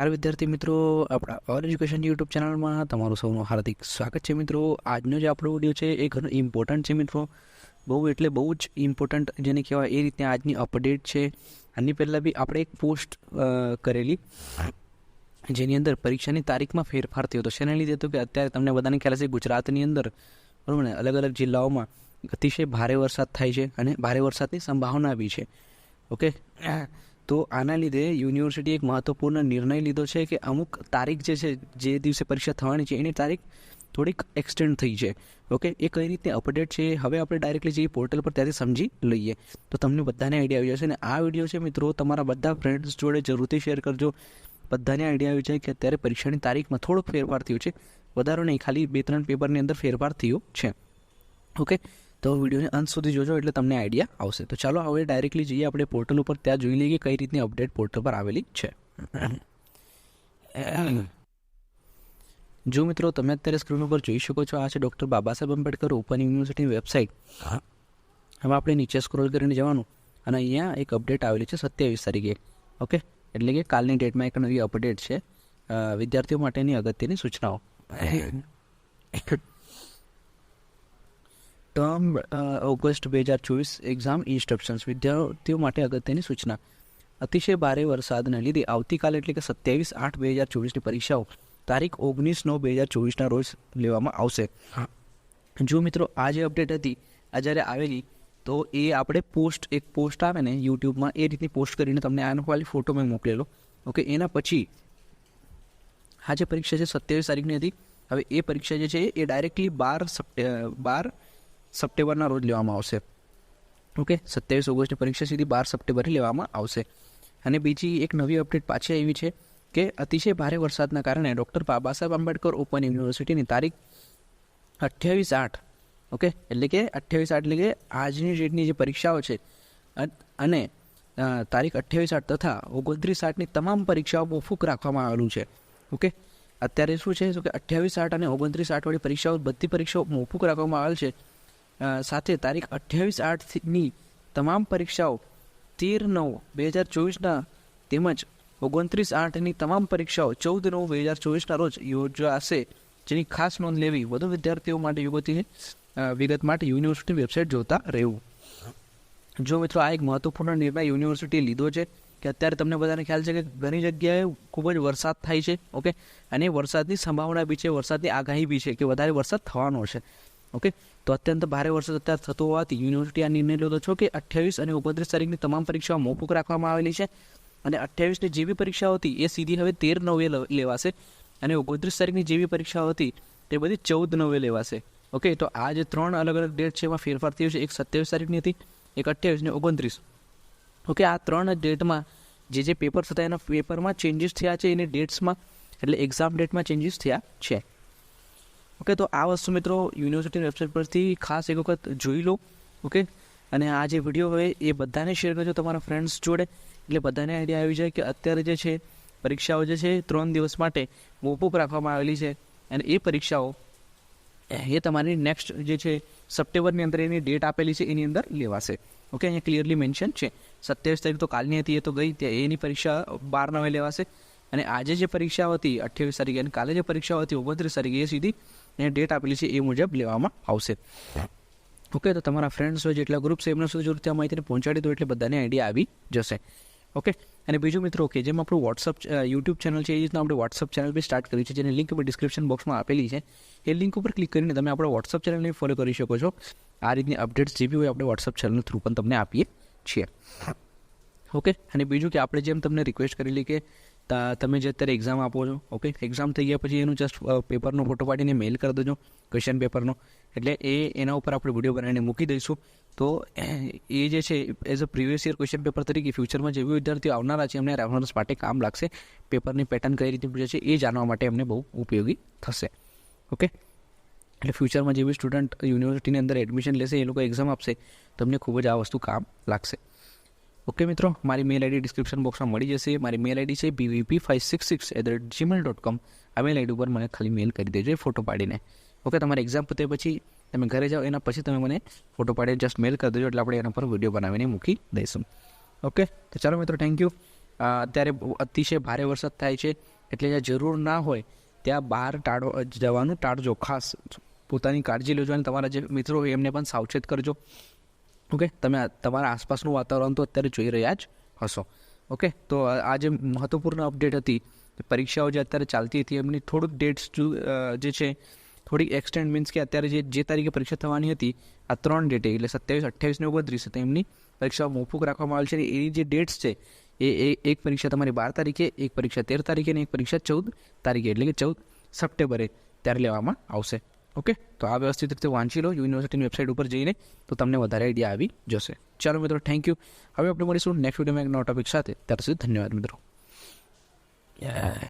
હાલ વિદ્યાર્થી મિત્રો, આપણા અવર એજ્યુકેશન યુટ્યુબ ચેનલમાં તમારું સૌનું હાર્દિક સ્વાગત છે મિત્રો. આજનો જે આપણો વીડિયો છે, એ ઘણો ઇમ્પોર્ટન્ટ છે મિત્રો. બહુ એટલે બહુ જ ઇમ્પોર્ટન્ટ જેને કહેવાય એ રીતે આજની અપડેટ છે. આની પહેલાં બી આપણે એક પોસ્ટ કરેલી, જેની અંદર પરીક્ષાની તારીખમાં ફેરફાર થયો હતો. શેને લીધે હતો કે અત્યારે તમને બધાને ખ્યાલ છે ગુજરાતની અંદર, બરાબર ને, અલગ અલગ જિલ્લાઓમાં અતિશય ભારે વરસાદ થાય છે અને ભારે વરસાદની સંભાવના બી છે. ઓકે તો આના લીધે યુનિવર્સિટીએ એક મહત્વપૂર્ણ નિર્ણય લીધો છે કે અમુક તારીખ જે છે, જે દિવસે પરીક્ષા થવાની છે, એની તારીખ થોડીક એક્સટેન્ડ થઈ છે ઓકે? એ કઈ રીતે અપડેટ છે હવે આપણે ડાયરેક્ટલી જઈએ પોર્ટલ પર ત્યાંથી સમજી લઈએ. તો તમને બધાને આઈડિયા આવી જશે અને આ વીડિયો છે મિત્રો, તમારા બધા ફ્રેન્ડ્સ જોડે જરૂરથી શેર કરજો. બધાને આઈડિયા આવી જાય કે અત્યારે પરીક્ષાની તારીખમાં થોડોક ફેરફાર થયો છે. વધારો નહીં, ખાલી બે ત્રણ પેપરની અંદર ફેરફાર થયો છે. ઓકે? તો વિડીયોને અંત સુધી જોજો એટલે તમને આઈડિયા આવશે. તો ચાલો હવે ડાયરેક્ટલી જઈએ આપણે પોર્ટલ ઉપર. ત્યાં જોઈ લઈએ કે કઈ રીતની અપડેટ પોર્ટલ પર આવેલી છે. જો મિત્રો તમે અત્યારે સ્ક્રીન ઉપર જોઈ શકો છો આ છે ડૉક્ટર બાબા સાહેબ આંબેડકર ઓપન યુનિવર્સિટીની વેબસાઇટ હવે આપણે નીચે સ્ક્રોલ કરીને જવાનું અને અહીંયા એક અપડેટ આવેલી છે સત્યાવીસ તારીખે. ઓકે એટલે કે કાલની ડેટમાં એક નવી અપડેટ છે વિદ્યાર્થીઓ માટેની અગત્યની સૂચનાઓ. ટર્મ ઓગસ્ટ બે હજાર ચોવીસ એક્ઝામ ઇન્સ્ટ્રક્શન્સ વિદ્યાર્થીઓ માટે અગત્યની સૂચના. અતિશય ભારે વરસાદને લીધે આવતીકાલે એટલે કે સત્યાવીસ આઠ બે હજાર ચોવીસની પરીક્ષાઓ તારીખ ઓગણીસ નવ બે હજાર ચોવીસના રોજ લેવામાં આવશે. જો મિત્રો આ જે અપડેટ હતી આ જ્યારે આવેલી તો એ આપણે પોસ્ટ એક પોસ્ટ આવે ને યુટ્યુબમાં એ રીતની પોસ્ટ કરીને તમને આનો ખાલી ફોટો મેં મોકલેલો ઓકે એના પછી આ જે પરીક્ષા છે સત્યાવીસ તારીખની હતી હવે એ પરીક્ષા જે છે એ ડાયરેક્ટલી બાર સપ્ટે બાર સપ્ટેમ્બરના રોજ લેવામાં આવશે. ઓકે? સત્યાવીસ ઓગસ્ટની પરીક્ષા સીધી બાર સપ્ટેમ્બરે લેવામાં આવશે. અને બીજી એક નવી અપડેટ પાછી આવી છે કે અતિશય ભારે વરસાદના કારણે ડૉક્ટર બાબા સાહેબ આંબેડકર ઓપન યુનિવર્સિટીની તારીખ અઠ્યાવીસ આઠ, ઓકે? એટલે કે અઠ્યાવીસ આઠ એટલે કે આજની ડેટની જે પરીક્ષાઓ છે, અને તારીખ અઠ્યાવીસ આઠ તથા ઓગણત્રીસ આઠની તમામ પરીક્ષાઓ મોફૂક રાખવામાં આવેલું છે, ઓકે? અત્યારે શું છે? કે અઠ્યાવીસ આઠ અને ઓગણત્રીસ આઠવાળી પરીક્ષાઓ, બધી પરીક્ષાઓ મોફૂક રાખવામાં આવેલ છે. સાથે તારીખ અઠ્યાવીસ આઠની તમામ પરીક્ષાઓ તેર નવ બે હજાર ચોવીસના તેમજ ઓગણત્રીસ આઠની તમામ પરીક્ષાઓ ચૌદ નવ બે હજાર ચોવીસના રોજ યોજાશે. જેની ખાસ નોંધ લેવી વધુ વિદ્યાર્થીઓ માટે યુગતી વિગત માટે યુનિવર્સિટી વેબસાઇટ જોતા રહેવું. જો મિત્રો આ એક મહત્વપૂર્ણ નિર્ણય યુનિવર્સિટીએ લીધો છે કે અત્યારે તમને બધાને ખ્યાલ છે કે ઘણી જગ્યાએ ખૂબ જ વરસાદ થાય છે, ઓકે? અને વરસાદની સંભાવના બી છે, વરસાદની આગાહી બી છે કે વધારે વરસાદ થવાનો છે ઓકે? તો અત્યંત ભારે વરસાદ અત્યારે થતો હોવાથી યુનિવર્સિટી આ નિર્ણય લીધો છો કે અઠ્યાવીસ અને ઓગણત્રીસ તારીખની તમામ પરીક્ષાઓ મોકૂફ રાખવામાં આવેલી છે અને અઠ્યાવીસની જેવી પરીક્ષાઓ હતી એ સીધી હવે તેર નવે લેવાશે અને ઓગણત્રીસ તારીખની જેવી પરીક્ષાઓ હતી તે બધી ચૌદ નવે લેવાશે. ઓકે, તો આ જે ત્રણ અલગ અલગ ડેટ છે એમાં ફેરફાર થયો છે. એક સત્યાવીસ તારીખની હતી, એક અઠ્યાવીસ ને ઓગણત્રીસ. ઓકે, આ ત્રણ ડેટમાં જે જે પેપર થતા એના પેપરમાં ચેન્જીસ થયા છે, એની ડેટ્સમાં, એટલે એક્ઝામ ડેટમાં ચેન્જીસ થયા છે. ઓકે, તો આ વસ્તુ મિત્રો યુનિવર્સિટીની વેબસાઇટ પરથી ખાસ એક વખત જોઈ લો, ઓકે? અને આ જે વીડિયો હોય એ બધાને શેર કરજો તમારા ફ્રેન્ડ્સ જોડે. એટલે બધાને આઈડિયા આવી જાય કે અત્યારે જે છે, પરીક્ષાઓ જે છે, ત્રણ દિવસ માટે મોકૂફ રાખવામાં આવેલી છે. અને એ પરીક્ષાઓ, એ તમારી નેક્સ્ટ જે છે, સપ્ટેમ્બરની અંદર એની ડેટ આપેલી છે, એની અંદર લેવાશે. ઓકે, અહીંયા ક્લિયરલી મેન્શન છે. સત્યાવીસ તારીખ તો કાલની હતી, એ તો ગઈ, ત્યાં એની પરીક્ષા બાર નવે લેવાશે. અને આજે જે પરીક્ષાઓ હતી, અઠ્યાવીસ તારીખે, અને કાલે જે પરીક્ષાઓ હતી, ઓગણત્રીસ તારીખે એ સીધી એને ડેટ આપેલી છે એ મુજબ લેવામાં આવશે. ઓકે તો તમારા ફ્રેન્ડ્સ હોય, જેટલા ગ્રુપ છે, એમના સુધી જરૂર ત્યાં માહિતીને પહોંચાડી દો એટલે બધાને આઈડિયા આવી જશે. ઓકે અને બીજું મિત્રો કે જેમ આપણું વોટ્સઅપ યુટ્યુબ ચેનલ છે, એ રીતના આપણે વોટ્સઅપ ચેનલ બી સ્ટાર્ટ કરી છે, જેની લિંક મેં ડિસ્ક્રિપ્શન બોક્સમાં આપેલી છે. એ લિંક ઉપર ક્લિક કરીને તમે આપણે વોટ્સઅપ ચેનલને ફોલો કરી શકો છો. આ રીતની અપડેટ્સ જે બી હોય, આપણે વોટ્સઅપ ચેનલ થ્રુ પણ તમને આપીએ છીએ. ઓકે અને બીજું કે આપણે જેમ તમને રિક્વેસ્ટ કરેલી કે તમે જે અત્યારે એક્ઝામ આપો છો ઓકે એક્ઝામ થઈ ગયા પછી એનું જસ્ટ પેપરનો ફોટો પાડીને મેલ કરી દેજો ક્વેશ્ચન પેપરનો એટલે એ, એના ઉપર આપણે વીડિયો બનાવીને મૂકી દઈશું. તો, એ જે છે as a previous year question paper તરીકે ફ્યુચરમાં જે વિદ્યાર્થીઓ આવનારા છે, એમને રેફરન્સ માટે કામ લાગશે. પેપરની પેટર્ન કઈ રીતે પૂછે છે, એ જાણવા માટે એમને બહુ ઉપયોગી થશે. ઓકે એટલે ફ્યુચરમાં જે બી સ્ટુડન્ટ યુનિવર્સિટીની અંદર એડમિશન લેશે, એ લોકો એક્ઝામ આપશે, તમને ખૂબ જ આ વસ્તુ કામ લાગશે. ઓકે મિત્રો, મારી મેલ આઈડી ડિસ્ક્રિપ્શન બોક્સમાં મળી જશે. મારી મેલ આઈડી છે BVP five six six at the Gmail dot com આ મેલ આઈડી ઉપર મને ખાલી મેલ કરી દેજો ફોટો પાડીને. ઓકે તમારે એક્ઝામ પતે પછી તમે ઘરે જાઓ, એના પછી તમે મને ફોટો પાડીને જસ્ટ મેલ કરી દેજો, એટલે આપણે એના પર વીડિયો બનાવીને મૂકી દઈશું. ઓકે તો ચાલો મિત્રો થેન્ક યુ અત્યારે અતિશય ભારે વરસાદ થાય છે, એટલે જ્યાં જરૂર ના હોય, ત્યાં બહાર ટાળો જવાનું ટાળજો. ખાસ પોતાની કાળજી લેજો અને તમારા જે મિત્રો હોય એમને પણ સાવચેત કરજો. ઓકે? તમે તમારા આસપાસનું વાતાવરણ તો અત્યારે જોઈ રહ્યા જ હશો. ઓકે? તો આ જે મહત્વપૂર્ણ અપડેટ હતી પરીક્ષાઓ જે અત્યારે ચાલતી હતી, એમની થોડુંક ડેટ્સ જે છે થોડીક એક્સટેન્ડ મીન્સ કે અત્યારે જે જે તારીખે પરીક્ષા થવાની હતી, આ ત્રણ ડેટે એટલે સત્યાવીસ, અઠ્યાવીસ ને ઓગણત્રીસ તો એમની પરીક્ષાઓ મોફૂક રાખવામાં આવેલ છે એની જે ડેટ્સ છે એ, એક પરીક્ષા તમારી બાર તારીખે, એક પરીક્ષા તેર તારીખે અને એક પરીક્ષા ચૌદ તારીખે, એટલે કે ચૌદ સપ્ટેમ્બરે ત્યારે લેવામાં આવશે. ઓકે? તો આ વ્યવસ્થિત રીતે વાંચી લો. યુનિવર્સિટીની વેબસાઇટ ઉપર જઈને તો તમને વધારે આઈડિયા આવી જશે. ચાલો મિત્રો થેન્ક યુ હવે આપણે મળીશું નેક્સ્ટ વિડીયોમાં એક નવા ટોપિક સાથે. ત્યાર સુધી ધન્યવાદ મિત્રો.